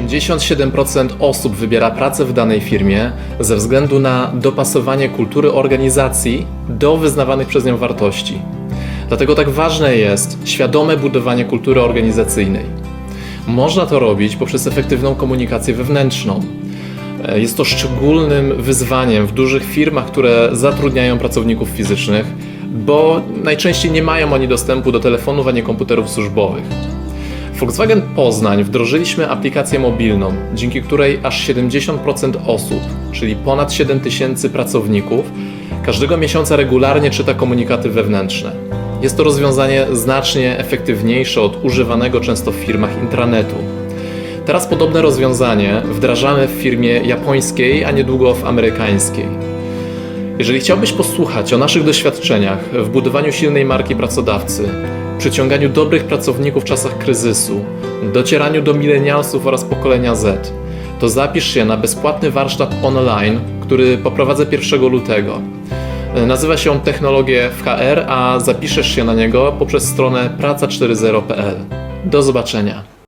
87% osób wybiera pracę w danej firmie ze względu na dopasowanie kultury organizacji do wyznawanych przez nią wartości. Dlatego tak ważne jest świadome budowanie kultury organizacyjnej. Można to robić poprzez efektywną komunikację wewnętrzną. Jest to szczególnym wyzwaniem w dużych firmach, które zatrudniają pracowników fizycznych, bo najczęściej nie mają oni dostępu do telefonów ani komputerów służbowych. Volkswagen Poznań wdrożyliśmy aplikację mobilną, dzięki której aż 70% osób, czyli ponad 7 tysięcy pracowników, każdego miesiąca regularnie czyta komunikaty wewnętrzne. Jest to rozwiązanie znacznie efektywniejsze od używanego często w firmach intranetu. Teraz podobne rozwiązanie wdrażamy w firmie japońskiej, a niedługo w amerykańskiej. Jeżeli chciałbyś posłuchać o naszych doświadczeniach w budowaniu silnej marki pracodawcy, przyciąganiu dobrych pracowników w czasach kryzysu, docieraniu do milenialsów oraz pokolenia Z, to zapisz się na bezpłatny warsztat online, który poprowadzę 1 lutego. Nazywa się on Technologie w HR, a zapiszesz się na niego poprzez stronę praca40.pl. Do zobaczenia.